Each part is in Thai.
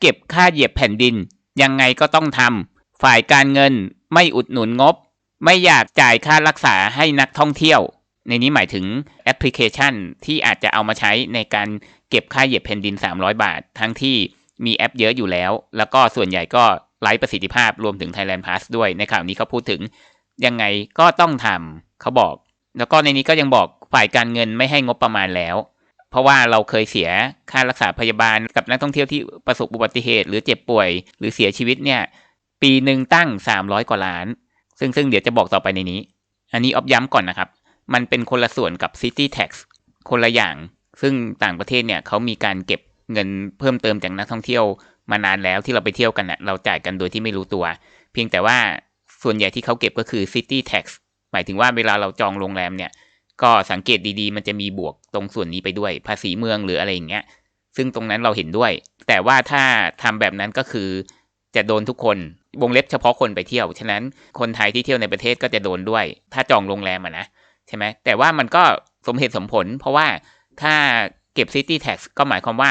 เก็บค่าเหยียบแผ่นดิน ยังไงก็ต้องทำฝ่ายการเงินไม่อุดหนุนงบ ไม่อยากจ่ายค่ารักษาให้นักท่องเที่ยว ในนี้หมายถึงแอปพลิเคชันที่อาจจะเอามาใช้ในการเก็บค่าเหยียบแผ่นดิน 300 บาท ทั้งที่มีแอปเยอะอยู่แล้ว แล้วก็ส่วนใหญ่ก็ไร้ประสิทธิภาพรวมถึง Thailand Pass ด้วยในข่าวนี้เขาพูดถึง ยังไงก็ต้องทำเขาบอก แล้วก็ในนี้ก็ยังบอกฝ่ายการเงินไม่ให้งบประมาณแล้ว เพราะว่าเราเคยเสียค่ารักษาพยาบาลกับนักท่องเที่ยวที่ประสบอุบัติเหตุ หรือเจ็บป่วย หรือเสียชีวิตเนี่ย ปีหนึ่งตั้ง 300 กว่าล้าน ซึ่งซึ่งเดี๋ยวจะบอกต่อไปในนี้ อันนี้ออฟย้ำก่อนนะครับ มันเป็นคนละส่วนกับ City Tax คนละอย่าง ซึ่งต่างประเทศเนี่ยเขามีการเก็บเงินเพิ่มเติมจากนักท่องเที่ยวมานานแล้วที่เราไปเที่ยวกันนะ่ะเราจ่ายกันโดยที่ไม่รู้ตัว เพียงแต่ว่าส่วนใหญ่ที่เขาเก็บก็คือ City Tax หมายถึงว่าเวลาเราจองโรงแรมเนี่ย ก็สังเกตดีๆ มันจะมีบวกตรงส่วนนี้ไปด้วย ภาษีเมืองหรืออะไรอย่างเงี้ย ซึ่งตรงนั้นเราเห็นด้วย แต่ว่าถ้าทำแบบนั้นก็คือ จะโดนทุกคนวงเล็บเฉพาะคนไปเที่ยว ฉะนั้นคนไทยที่เที่ยวในประเทศก็จะโดนด้วย ถ้าจองโรงแรมอะนะใช่ไหมแต่ว่ามันก็สมเหตุสมผล เพราะว่าถ้าเก็บ City Tax ก็หมายความว่า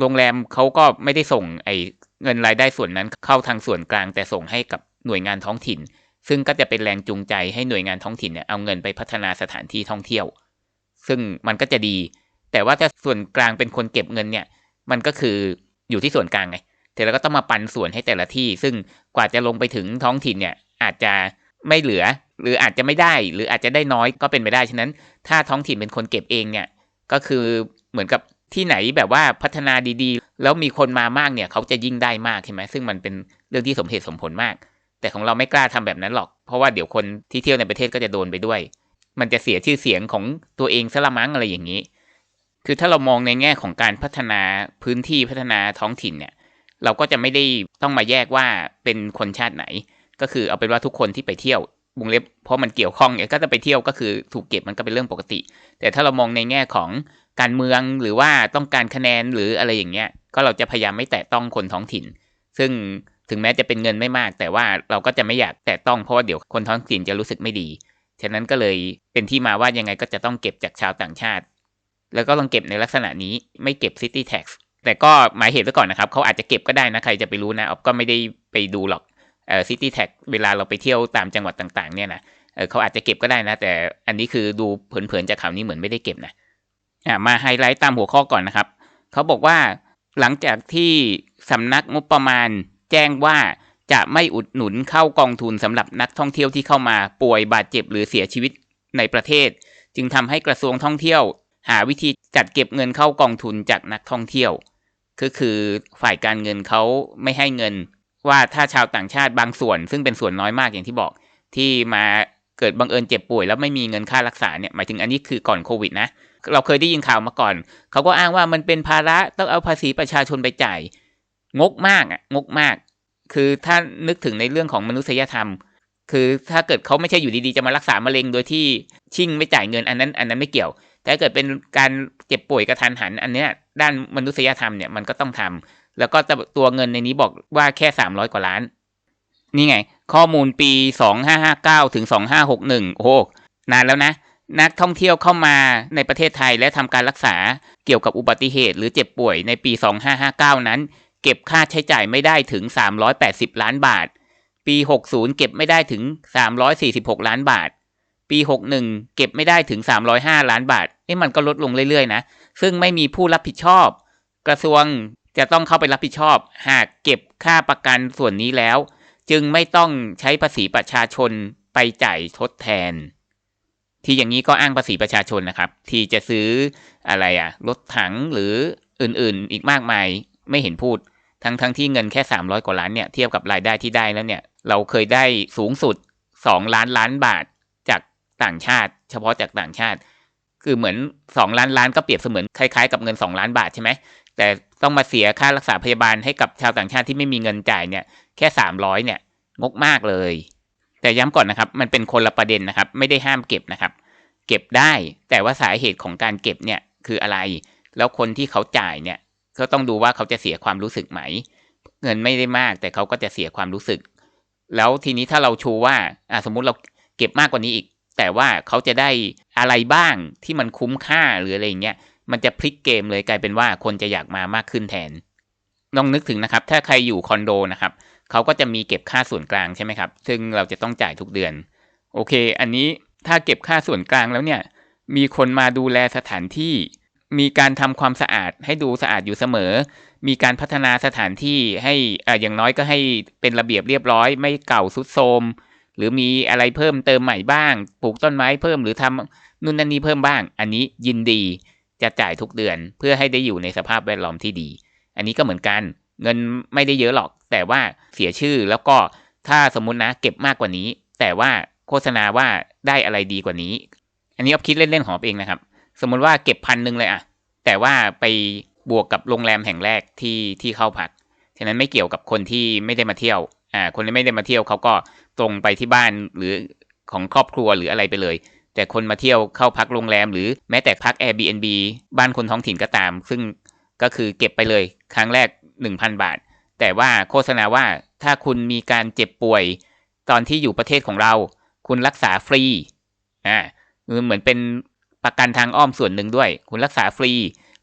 โรงแรมเขาก็ไม่ได้ส่งไอ้เงินรายได้ส่วนนั้นเข้าทางส่วนกลาง แต่ส่งให้กับหน่วยงานท้องถิ่น ซึ่งก็จะเป็นแรงจูงใจให้หน่วยงานท้องถิ่นเนี่ยเอาเงินไปพัฒนาสถานที่ท่องเที่ยว ซึ่งมันก็จะดี แต่ว่าถ้าส่วนกลางเป็นคนเก็บเงินเนี่ย มันก็คืออยู่ที่ส่วนกลางไงแต่เราก็ต้องมาปันส่วนให้แต่ละที่ ซึ่งกว่าจะลงไปถึงท้องถิ่นเนี่ยอาจจะไม่เหลือ หรืออาจจะไม่ได้ หรืออาจจะได้น้อยก็เป็นไปได้ ฉะนั้น ถ้าท้องถิ่นเป็นคนเก็บเองเนี่ย ก็คือเหมือนกับที่ไหนแบบว่าพัฒนาดีๆ แล้วมีคนมามากเนี่ย เขาจะยิ่งได้มากใช่ไหมซึ่งมันเป็นเรื่องที่สมเหตุสมผลมาก แต่ของเราไม่กล้าทำแบบนั้นหรอก เพราะว่าเดี๋ยวคนที่เที่ยวในประเทศก็จะโดนไปด้วย มันจะเสียชื่อเสียงของตัวเองซะละมั้งอะไรอย่างนี้ คือถ้าเรามองในแง่ของการพัฒนาพื้นที่พัฒนาท้องถิ่นเนี่ย เราก็จะไม่ได้ต้องมาแยกว่าเป็นคนชาติไหน ก็คือเอาเป็นว่าทุกคนที่ไปเที่ยววงเล็บเพราะมันเกี่ยวข้องเนี่ยก็จะไปเที่ยวก็คือถูกเก็บมันก็เป็นเรื่องปกติ แต่ถ้าเรามองในแง่ของการเมืองหรือว่าต้องการคะแนนหรืออะไรอย่างเงี้ย ก็เราจะพยายามไม่แตะต้องคนท้องถิ่น ซึ่ง ถึงแม้จะเป็นเงินไม่มาก แต่ว่าเราก็จะไม่อยากแตะต้องเพราะว่าเดี๋ยวคนท้องถิ่นจะรู้สึกไม่ดี ฉะนั้นก็เลยเป็นที่มาว่ายังไงก็จะต้องเก็บจากชาวต่างชาติ แล้วก็ต้องเก็บในลักษณะนี้ไม่เก็บ City Tax แต่ก็หมายเหตุไว้ก่อนนะครับเขาอาจจะเก็บก็ได้นะใครจะไปรู้นะออฟก็ไม่ได้ไปดูหรอกเอ่อ City Tax เวลาเราไปเที่ยวตามจังหวัดต่างๆ เนี่ยนะเออเขาอาจจะเก็บก็ได้นะ แต่อันนี้คือดูเผินๆจากข่าวนี้เหมือนไม่ได้เก็บนะอ่ามาไฮไลท์ตามหัวข้อก่อนนะครับ เขาบอกว่าหลังจากที่สำนักงบประมาณ แจ้งว่าจะไม่อุดหนุนเข้ากองทุนสำหรับนักท่องเที่ยวที่เข้ามาป่วยบาดเจ็บหรือเสียชีวิตในประเทศ จึงทำให้กระทรวงท่องเที่ยว หาวิธีจัดเก็บเงินเข้ากองทุนจากนักท่องเที่ยว ก็คือฝ่ายการเงินเขาไม่ให้เงิน ว่าถ้าชาวต่างชาติบางส่วน ซึ่งเป็นส่วนน้อยมากอย่างที่บอก ที่มาเกิดบังเอิญเจ็บป่วยแล้วไม่มีเงินค่ารักษาเนี่ยหมายถึงอันนี้คือก่อนโควิดนะเราเคยได้ยินข่าวมาก่อน เขาก็อ้างว่ามันเป็นภาระต้องเอาภาษีประชาชนไปจ่าย งกมากอะงกมาก คือถ้านึกถึงในเรื่องของมนุษยธรรม คือถ้าเกิดเขาไม่ใช่อยู่ดีๆจะมารักษามะเร็งโดยที่ชิ่งไม่จ่ายเงินอันนั้น อันนั้นไม่เกี่ยว แต่ถ้าเกิดเป็นการเจ็บป่วยกระทันหัน อันเนี้ยด้านมนุษยธรรมเนี่ยมันก็ต้องทำแล้วก็ตัวเงินในนี้บอกว่าแค่สามร้อยกว่าล้าน นี่ไง ข้อมูลปีสองห้าห้าเก้าถึงสองห้าหกหนึ่งโอ้นานแล้วนะนักท่องเที่ยวเข้ามาในประเทศไทยและทำการรักษาเกี่ยวกับอุบัติเหตุ หรือเจ็บป่วยในปี 2559 นั้น เก็บค่าใช้จ่ายไม่ได้ถึง 380 ล้านบาท ปี 60 เก็บไม่ได้ถึง 346 ล้านบาท ปี 61 เก็บไม่ได้ถึง 305 ล้านบาทนี่มันก็ลดลงเรื่อยๆนะ ซึ่งไม่มีผู้รับผิดชอบ กระทรวงจะต้องเข้าไปรับผิดชอบ หากเก็บค่าประกันส่วนนี้แล้ว จึงไม่ต้องใช้ภาษีประชาชนไปจ่ายทดแทน ที่อย่างนี้ก็อ้างภาษีประชาชนนะครับ ที่จะซื้ออะไรอะรถถังหรืออื่นๆ อีกมากมาย ไม่เห็นพูด ทั้งทั้งที่เงินแค่ 300 กว่าล้านเนี่ยเทียบกับรายได้ที่ได้แล้วเนี่ย เราเคยได้สูงสุด 2 ล้านล้านบาทจากต่างชาติ เฉพาะจากต่างชาติ คือเหมือน 2 ล้านล้านก็เปรียบเสมือนคล้ายๆกับเงิน 2 ล้านบาทใช่ไหมแต่ต้องมาเสียค่ารักษาพยาบาลให้กับชาวต่างชาติที่ไม่มีเงินจ่ายเนี่ยแค่ 300เนี่ยงกมากเลย แต่ย้ำก่อนนะครับ มันเป็นคนละประเด็นนะครับ ไม่ได้ห้ามเก็บนะครับ เก็บได้แต่ว่าสาเหตุของการเก็บเนี่ยคืออะไร แล้วคนที่เขาจ่ายเนี่ย ก็ต้องดูว่าเขาจะเสียความรู้สึกไหม เงินไม่ได้มาก แต่เขาก็จะเสียความรู้สึก แล้วทีนี้ถ้าเราชูว่าอ่าสมมุติเราเก็บมากกว่านี้อีก แต่ว่าเขาจะได้อะไรบ้างที่มันคุ้มค่าหรืออะไรเงี้ยมันจะพลิกเกมเลยกลายเป็นว่าคนจะอยากมามากขึ้นแทนลองนึกถึงนะครับ ถ้าใครอยู่คอนโดนะครับเขาก็จะมีเก็บค่าส่วนกลางใช่ไหมครับ ซึ่งเราจะต้องจ่ายทุกเดือน โอเค อันนี้ถ้าเก็บค่าส่วนกลางแล้วเนี่ย มีคนมาดูแลสถานที่ มีการทำความสะอาดให้ดูสะอาดอยู่เสมอ มีการพัฒนาสถานที่ให้อ่าอย่างน้อยก็ให้เป็นระเบียบเรียบร้อย ไม่เก่าสุดโทมหรือมีอะไรเพิ่มเติมใหม่บ้าง ปลูกต้นไม้เพิ่มหรือทำนู่นนั่นนี่เพิ่มบ้าง อันนี้ยินดีจะจ่ายทุกเดือนเพื่อให้ได้อยู่ในสภาพแวดล้อมที่ดี อันนี้ก็เหมือนกัน เงินไม่ได้เยอะหรอก แต่ว่าเสียชื่อแล้วก็ถ้าสมมุตินะเก็บมากกว่านี้ แต่ว่าโฆษณาว่าได้อะไรดีกว่านี้ อันนี้ออฟคิดเล่นๆของออฟเองนะครับ สมมติว่าเก็บพันหนึ่งเลยอะแต่ว่าไปบวกกับโรงแรมแห่งแรกที่ที่เข้าพัก ฉะนั้นไม่เกี่ยวกับคนที่ไม่ได้มาเที่ยว อ่า คนที่ไม่ได้มาเที่ยวเขาก็ตรงไปที่บ้านหรือของครอบครัวหรืออะไรไปเลย แต่คนมาเที่ยวเข้าพักโรงแรม หรือแม้แต่พัก Airbnb บ้านคนท้องถิ่นก็ตาม ซึ่งก็คือเก็บไปเลย ครั้งแรก 1,000 บาท แต่ว่าโฆษณาว่าถ้าคุณมีการเจ็บป่วย ตอนที่อยู่ประเทศของเรา คุณรักษาฟรี อ่าเหมือนเป็น ประกันทางอ้อมส่วนหนึ่งด้วย คุณรักษาฟรี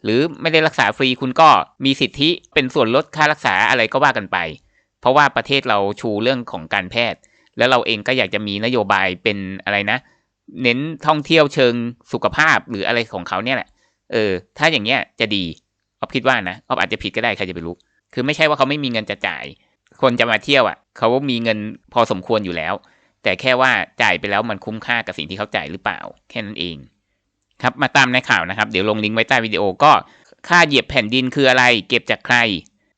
หรือไม่ได้รักษาฟรีคุณก็มีสิทธิเป็นส่วนลดค่ารักษาอะไรก็ว่ากันไป เพราะว่าประเทศเราชูเรื่องของการแพทย์ แล้วเราเองก็อยากจะมีนโยบายเป็นอะไรนะ เน้นท่องเที่ยวเชิงสุขภาพหรืออะไรของเขาเนี่ยแหละเออ ถ้าอย่างเงี้ยจะดีออฟคิดว่านะออฟอาจจะผิดก็ได้ใครจะไปรู้ คือไม่ใช่ว่าเขาไม่มีเงินจะจ่าย คนจะมาเที่ยวอะ เขามีเงินพอสมควรอยู่แล้ว แต่แค่ว่าจ่ายไปแล้วมันคุ้มค่ากับสิ่งที่เขาจ่ายหรือเปล่า แค่นั้นเอง ครับมาตามในข่าวนะครับ เดี๋ยวลงลิงก์ไว้ใต้วิดีโอก็ค่าเหยียบแผ่นดินคืออะไร เก็บจากใคร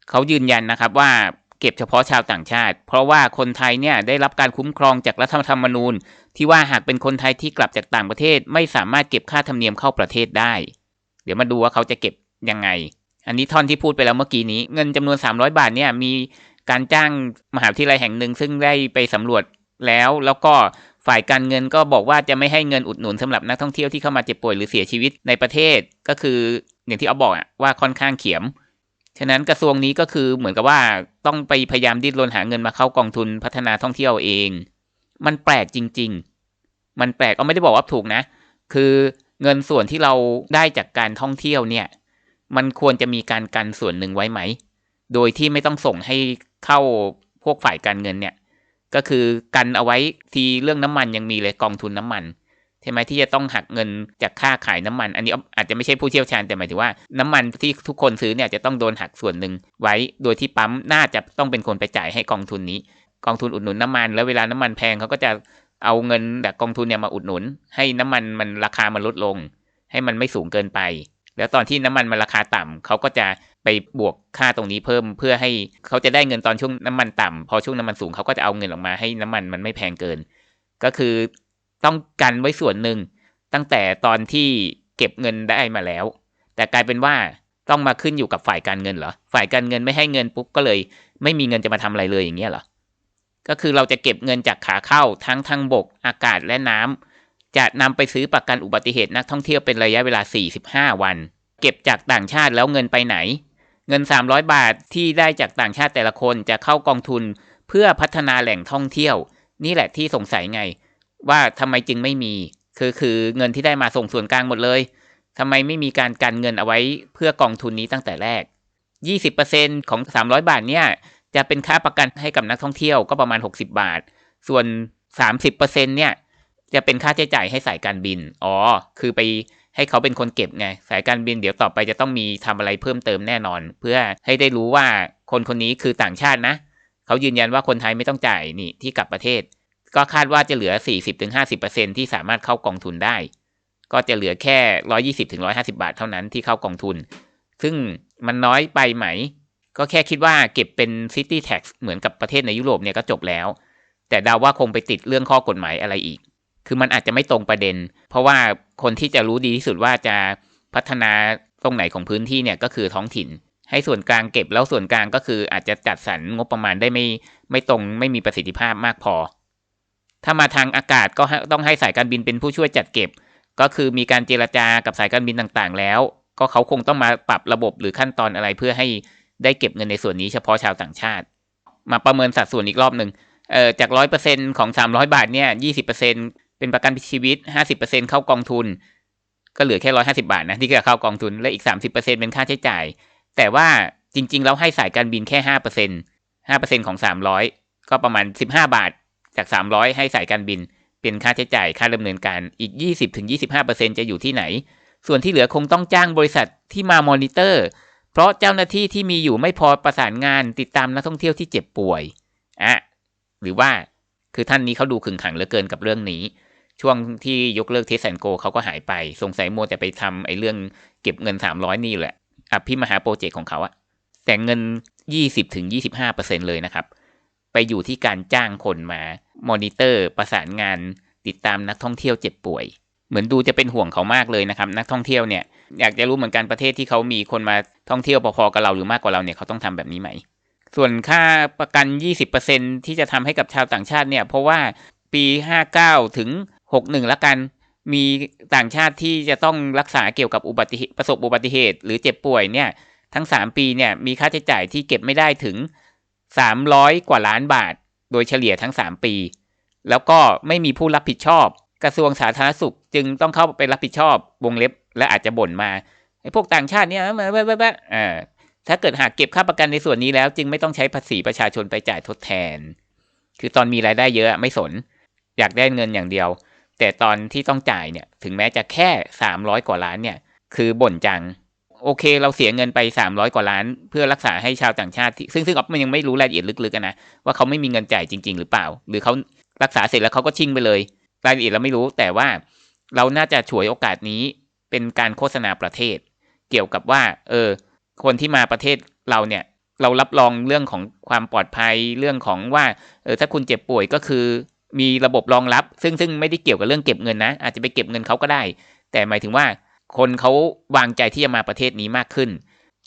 เขายืนยันนะครับว่าเก็บเฉพาะชาวต่างชาติ เพราะว่าคนไทยเนี่ยได้รับการคุ้มครองจากรัฐธรรมนูญ ที่ว่าหากเป็นคนไทยที่กลับจากต่างประเทศ ไม่สามารถเก็บค่าธรรมเนียมเข้าประเทศได้ เดี๋ยวมาดูว่าเขาจะเก็บยังไง อันนี้ท่อนที่พูดไปแล้วเมื่อกี้นี้ เงินจำนวน 300 บาทเนี่ยมีการจ้างมหาวิทยาลัยแห่งหนึ่งซึ่งได้ไปสำรวจแล้วแล้วก็ ฝ่ายการเงินก็บอกว่าจะไม่ให้เงินอุดหนุนสำหรับนักท่องเที่ยวที่เข้ามาเจ็บป่วยหรือเสียชีวิตในประเทศ ก็คืออย่างที่เอาบอกว่าค่อนข้างเขียม ฉะนั้นกระทรวงนี้ก็คือเหมือนกับว่าต้องไปพยายามดิ้นรนหาเงินมาเข้ากองทุนพัฒนาท่องเที่ยวเอง มันแปลกจริง ๆ มันแปลกก็ไม่ได้บอกว่าถูกนะ คือเงินส่วนที่เราได้จากการท่องเที่ยวเนี่ย มันควรจะมีการกันส่วนหนึ่งไว้ไหม โดยที่ไม่ต้องส่งให้เข้าพวกฝ่ายการเงินเนี่ย ก็คือกันเอาไว้ทีเรื่องน้ำมันยังมีเลยกองทุนน้ำมันใช่ไหมที่จะต้องหักเงินจากค่าขายน้ำมัน อันนี้อาจจะไม่ใช่ผู้เชี่ยวชาญแต่หมายถึงว่าน้ำมันที่ทุกคนซื้อเนี่ยจะต้องโดนหักส่วนหนึ่งไว้ โดยที่ปั๊มน่าจะต้องเป็นคนไปจ่ายให้กองทุนนี้ กองทุนอุดหนุนน้ามัน แล้วเวลาน้ำมันแพงเขาก็จะเอาเงินจากกองทุนเนี่ยมาอุดหนุน ให้น้ำมันมันราคามันลดลง ให้มันไม่สูงเกินไป แล้วตอนที่น้ำมันมันราคาต่ำเขาก็จะไปบวกค่าตรงนี้เพิ่มเพื่อให้เขาจะได้เงินตอนช่วงน้ำมันต่ำพอช่วงน้ำมันสูงเขาก็จะเอาเงินออกมาให้น้ำมันมันไม่แพงเกิน ก็คือต้องกันไว้ส่วนหนึ่งตั้งแต่ตอนที่เก็บเงินได้มาแล้ว แต่กลายเป็นว่าต้องมาขึ้นอยู่กับฝ่ายการเงินเหรอฝ่ายการเงินไม่ให้เงินปุ๊บก็เลย ไม่มีเงินจะมาทำอะไรเลยอย่างเงี้ยเหรอก็คือเราจะเก็บเงินจากขาเข้าทั้งทางบกอากาศและน้ำ จะนำไปซื้อประกันอุบัติเหตุนักท่องเที่ยวเป็นระยะเวลา 45 วัน เก็บจากต่างชาติแล้วเงินไปไหน เงิน 300 บาทที่ได้จากต่างชาติแต่ละคนจะเข้ากองทุนเพื่อพัฒนาแหล่งท่องเที่ยว นี่แหละที่สงสัยไง ว่าทำไมจึงไม่มี คือคือเงินที่ได้มาส่งส่วนกลางหมดเลยทำไมไม่มีการกันเงินเอาไว้เพื่อกองทุนนี้ตั้งแต่แรก 20%ของ 300 บาทเนี่ยจะเป็นค่าประกันให้กับนักท่องเที่ยวก็ประมาณ 60 บาท ส่วน 30%เนี่ย จะเป็นค่าใช้จ่ายให้สายการบิน อ๋อ คือไปให้เขาเป็นคนเก็บไง สายการบินเดี๋ยวต่อไปจะต้องมีทำอะไรเพิ่มเติมแน่นอน เพื่อให้ได้รู้ว่าคนคนนี้คือต่างชาตินะ เขายืนยันว่าคนไทยไม่ต้องจ่ายนี่ที่กลับประเทศ ก็คาดว่าจะเหลือ 40-50%ที่สามารถเข้ากองทุนได้ ก็จะเหลือแค่ 120-150 บาทเท่านั้นที่เข้ากองทุน ซึ่งมันน้อยไปไหม ก็แค่คิดว่าเก็บเป็น city tax เหมือนกับประเทศในยุโรปเนี่ยก็จบแล้ว แต่ดาว่าคงไปติดเรื่องข้อกฎหมายอะไรอีก คือมันอาจจะไม่ตรงประเด็น เพราะว่าคนที่จะรู้ดีที่สุดว่าจะพัฒนาตรงไหนของพื้นที่เนี่ยก็คือท้องถิ่น ให้ส่วนกลางเก็บแล้วส่วนกลางก็คืออาจจะจัดสรรงบประมาณได้ไม่ไม่ตรงไม่มีประสิทธิภาพมากพอ ถ้ามาทางอากาศก็ต้องให้สายการบินเป็นผู้ช่วยจัดเก็บ ก็คือมีการเจรจากับสายการบินต่างๆ แล้ว ก็เขาคงต้องมาปรับระบบหรือขั้นตอนอะไรเพื่อให้ได้เก็บเงินในส่วนนี้เฉพาะชาวต่างชาติ มาประเมินสัดส่วนอีกรอบหนึ่งเอ่อจากร้อยเปอร์เซ็นของสามร้อยบาทเนี่ยยี่สิบเปอร์เซ็น เป็นประกันชีวิตห้าสิบเปอร์เซ็นเข้ากองทุน ก็เหลือแค่ร้อยห้าสิบาทนะที่จะเข้ากองทุนและอีกสามสิบเปอร์เซ็นเป็นค่าใช้จ่าย แต่ว่าจริง ๆ แล้วให้สายการบินแค่ห้าเปอร์เซ็นห้าเปอร์เซ็นของสามร้อยก็ประมาณสิบห้าบาทจากสามร้อยให้สายการบิน เป็นค่าใช้จ่ายค่าดำเนินการอีกยี่สิบถึงยี่สิบห้าเปอร์เซ็นจะอยู่ที่ไหน ส่วนที่เหลือคงต้องจ้างบริษัทที่มามอนิเตอร์ เพราะเจ้าหน้าที่ที่มีอยู่ไม่พอประสานงานติดตามนักท่องเที่ยวที่เจ็บป่วยอะหรือว่าคือท่านนี้เขาดูขึงขังเหลือเกินกับเรื่องนี้ ช่วงที่ยกเลิกเทสแอนโกเขาก็หายไป สงสัยโมแต่ไปทำไอ้เรื่องเก็บเงิน300นี่แหละอภิมหาโปรเจกต์ของเขาอะแต่เงิน20ถึง25%เลยนะครับ ไปอยู่ที่การจ้างคนมา มอนิเตอร์ประสานงาน ติดตามนักท่องเที่ยวเจ็บป่วย เหมือนดูจะเป็นห่วงเขามากเลยนะครับ นักท่องเที่ยวเนี่ย อยากจะรู้เหมือนกันประเทศที่เขามีคนมาท่องเที่ยวพอๆกับเราหรือมากกว่าเราเนี่ยเขาต้องทำแบบนี้ไหม ส่วนค่าประกัน 20%ที่จะทำให้กับชาวต่างชาติเนี่ย เพราะว่าปี 59 ถึง 61ละกัน มีต่างชาติที่จะต้องรักษาเกี่ยวกับอุบัติเหตุประสบอุบัติเหตุ หรือเจ็บป่วยเนี่ย ทั้ง 3 ปีเนี่ยมีค่าใช้จ่ายที่เก็บไม่ได้ถึง 300 กว่าล้านบาท โดยเฉลี่ยทั้ง 3 ปี แล้วก็ไม่มีผู้รับผิดชอบ กระทรวงสาธารณสุขจึงต้องเข้าไปรับผิดชอบวงเล็บ และอาจจะบ่นมาไอ้พวกต่างชาติเนี่ยมาแวะๆอ่าถ้าเกิดหากเก็บค่าประกันในส่วนนี้แล้ว จึงไม่ต้องใช้ภาษีประชาชนไปจ่ายทดแทน คือตอนมีรายได้เยอะไม่สน อยากได้เงินอย่างเดียว แต่ตอนที่ต้องจ่ายเนี่ย ถึงแม้จะแค่300กว่าล้านเนี่ย คือบ่นจัง โอเค เราเสียเงินไป300กว่าล้าน เพื่อรักษาให้ชาวต่างชาติ ซึ่งซึ่งอ๊อฟมันยังไม่รู้รายละเอียดลึกๆนะว่าเขาไม่มีเงินจ่ายจริง ๆ หรือเปล่า หรือเขารักษาเสร็จแล้วเขาก็ชิ่งไปเลย รายละเอียดเราไม่รู้ แต่ว่าเราน่าจะฉวยโอกาสนี้เป็นการโฆษณาประเทศ เกี่ยวกับว่า เออ คนที่มาประเทศเราเนี่ยเรารับรองเรื่องของความปลอดภัยเรื่องของว่าเออถ้าคุณเจ็บป่วยก็คือ มีระบบรองรับ ซึ่งซึ่งไม่ได้เกี่ยวกับเรื่องเก็บเงินนะ อาจจะไปเก็บเงินเขาก็ได้ แต่หมายถึงว่าคนเขาวางใจที่จะมาประเทศนี้มากขึ้น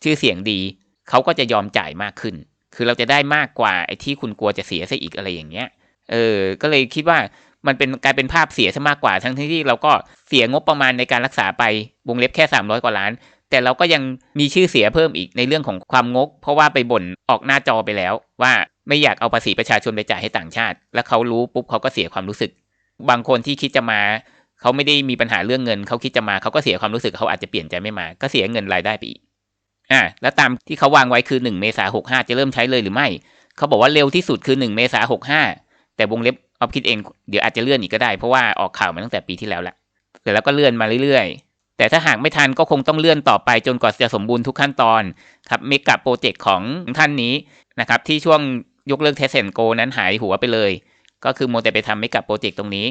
ชื่อเสียงดีเขาก็จะยอมจ่ายมากขึ้น คือเราจะได้มากกว่าไอ้ที่คุณกลัวจะเสียซะอีกอะไรอย่างเงี้ย เออ ก็เลยคิดว่ามันเป็นกลายเป็นภาพเสียซะมากกว่า ทั้งที่เราก็เสียงบประมาณในการรักษาไปวงเล็บแค่ 300 กว่าล้าน แต่เราก็ยังมีชื่อเสียเพิ่มอีกในเรื่องของความงก เพราะว่าไปบ่นออกหน้าจอไปแล้วว่า ไม่อยากเอาภาษีประชาชนไปจ่ายให้ต่างชาติ แล้วเขารู้ปุ๊บเขาก็เสียความรู้สึก บางคนที่คิดจะมาเขาไม่ได้มีปัญหาเรื่องเงินเขาคิดจะมาเขาก็เสียความรู้สึกเขาอาจจะเปลี่ยนใจไม่มา ก็เสียเงินรายได้ไปอีกอ่าแล้วตามที่เขาวางไว้คือ1เมษาหกห้าจะเริ่มใช้เลยหรือไม่เขาบอกว่าเร็วที่สุดคือ1เมษาหกห้าแต่วงเล็บออฟคิดเองเดี๋ยวอาจจะเลื่อนอีกก็ได้เพราะว่าออกข่าวมาตั้งแต่ปีที่แล้วละแต่แล้วก็เลื่อนมาเรื่อยๆ แต่ถ้าหากไม่ทันก็คงต้องเลื่อนต่อไปจนกว่าจะสมบูรณ์ทุกขั้นตอนครับเมกะโปรเจกต์ของท่านนี้นะครับที่ช่วง ยกเลิกเทสเซนโกนั้นหายหัวไปเลย ก็คือโมแต่ไปทำเมกะโปรเจกต์ตรงนี้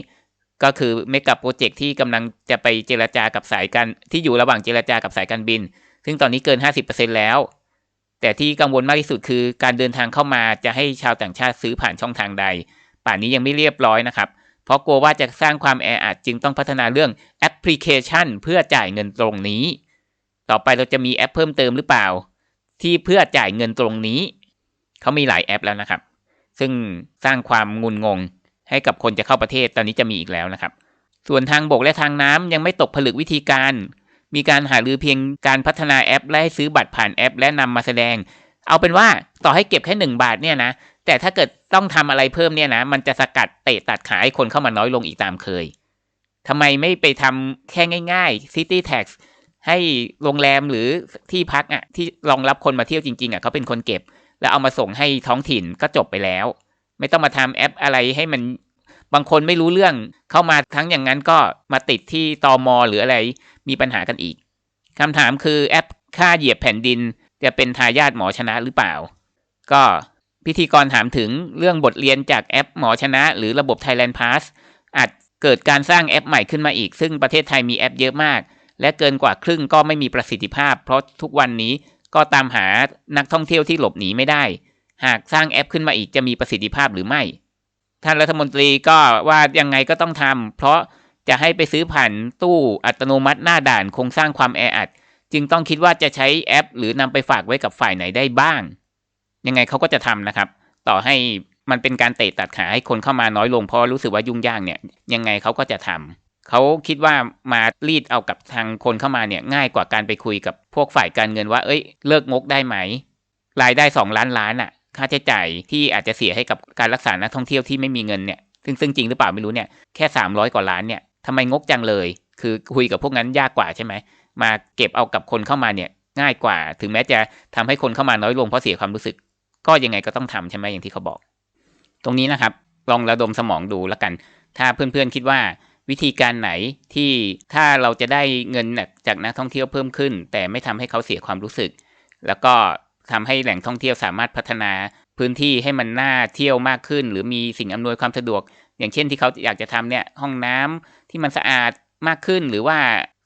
ก็คือเมกะโปรเจกต์ที่กำลังจะไปเจรจากับสายการที่อยู่ระหว่างเจรจากับสายการบิน ซึ่งตอนนี้เกิน 50%แล้ว แต่ที่กังวลมากที่สุดคือการเดินทางเข้ามาจะให้ชาวต่างชาติซื้อผ่านช่องทางใด ป่านนี้ยังไม่เรียบร้อยนะครับเพราะกลัวว่าจะสร้างความแออัดจึงต้องพัฒนาเรื่องแอปพลิเคชัน เพื่อจ่ายเงินตรงนี้ ต่อไปเราจะมีแอปเพิ่มเติมหรือเปล่า ที่เพื่อจ่ายเงินตรงนี้ เขามีหลายแอปแล้วนะครับ ซึ่งสร้างความงุนงงให้กับคนจะเข้าประเทศตอนนี้จะมีอีกแล้วนะครับ ส่วนทางบกและทางน้ำยังไม่ตกผลึกวิธีการ มีการหารือเพียงการพัฒนาแอป และให้ซื้อบัตรผ่านแอป และนำมาแสดง เอาเป็นว่าต่อให้เก็บแค่หนึ่งบาทเนี่ยนะแต่ถ้าเกิดต้องทำอะไรเพิ่มเนี่ยนะมันจะสกัดเตะตัดขาให้คนเข้ามาน้อยลงอีกตามเคยทำไมไม่ไปทำแค่ง่าย ๆ City Tax ให้โรงแรมหรือที่พักอะที่รองรับคนมาเที่ยวจริงๆอะเขาเป็นคนเก็บ แล้วเอามาส่งให้ท้องถิ่นก็จบไปแล้ว ไม่ต้องมาทำแอปอะไรให้มันบางคนไม่รู้เรื่องเข้ามาทั้งอย่างนั้นก็มาติดที่ตอมอหรืออะไรมีปัญหากันอีกคำถามคือแอปค่าเหยียบแผ่นดินจะเป็นทายาทหมอชนะหรือเปล่า ก็พิธีกรถามถึงเรื่องบทเรียนจากแอปหมอชนะ หรือระบบ Thailand Pass อาจเกิดการสร้างแอปใหม่ขึ้นมาอีก ซึ่งประเทศไทยมีแอปเยอะมาก และเกินกว่าครึ่งก็ไม่มีประสิทธิภาพ เพราะทุกวันนี้ ก็ตามหานักท่องเที่ยวที่หลบหนีไม่ได้ หากสร้างแอปขึ้นมาอีกจะมีประสิทธิภาพหรือไม่ท่านรัฐมนตรีก็ว่ายังไงก็ต้องทำเพราะจะให้ไปซื้อผ่านตู้อัตโนมัติหน้าด่านคงสร้างความแออัด จึงต้องคิดว่าจะใช้แอป หรือนำไปฝากไว้กับฝ่ายไหนได้บ้าง ยังไงเขาก็จะทำนะครับ ต่อให้มันเป็นการเตะตัดขาให้คนเข้ามาน้อยลงเพราะรู้สึกว่ายุ่งยากเนี่ย ยังไงเขาก็จะทำ เขาคิดว่ามารีดเอากับทางคนเข้ามาเนี่ยง่ายกว่าการไปคุยกับพวกฝ่ายการเงินว่า เอ้ย เลิกงกได้ไหม รายได้สองล้านล้านอะค่าใช้จ่ายที่อาจจะเสียให้กับการรักษานักท่องเที่ยวที่ไม่มีเงินเนี่ยซึ่งซึ่งจริงหรือเปล่าไม่รู้เนี่ยแค่สามร้อยกว่าล้านเนี่ยทำไมงกจังเลย คือคุยกับพวกนั้นยากกว่าใช่ไหมมาเก็บเอากับคนเข้ามาเนี่ยง่ายกว่า ถึงแม้จะทำให้คนเข้ามาน้อยลงเพราะเสียความรู้สึก ก็ยังไงก็ต้องทำใช่ไหมอย่างที่เขาบอก ตรงนี้นะครับ ลองระดมสมองดูแล้วกัน ถ้าเพื่อนๆคิดว่า วิธีการไหนที่ถ้าเราจะได้เงินจากนักท่องเที่ยวเพิ่มขึ้น แต่ไม่ทำให้เขาเสียความรู้สึก แล้วก็ทำให้แหล่งท่องเที่ยวสามารถพัฒนาพื้นที่ให้มันน่าเที่ยวมากขึ้น หรือมีสิ่งอำนวยความสะดวก อย่างเช่นที่เขาอยากจะทำเนี่ยห้องน้ำที่มันสะอาดมากขึ้นหรือว่า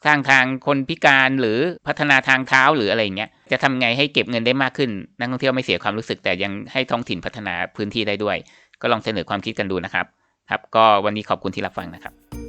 สร้างทางคนพิการหรือพัฒนาทางเท้าหรืออะไรเงี้ยจะทำไงให้เก็บเงินได้มากขึ้น นักท่องเที่ยวไม่เสียความรู้สึก แต่ยังให้ท้องถิ่นพัฒนาพื้นที่ได้ด้วย ก็ลองเสนอความคิดกันดูนะครับ ครับ ก็วันนี้ขอบคุณที่รับฟังนะครับ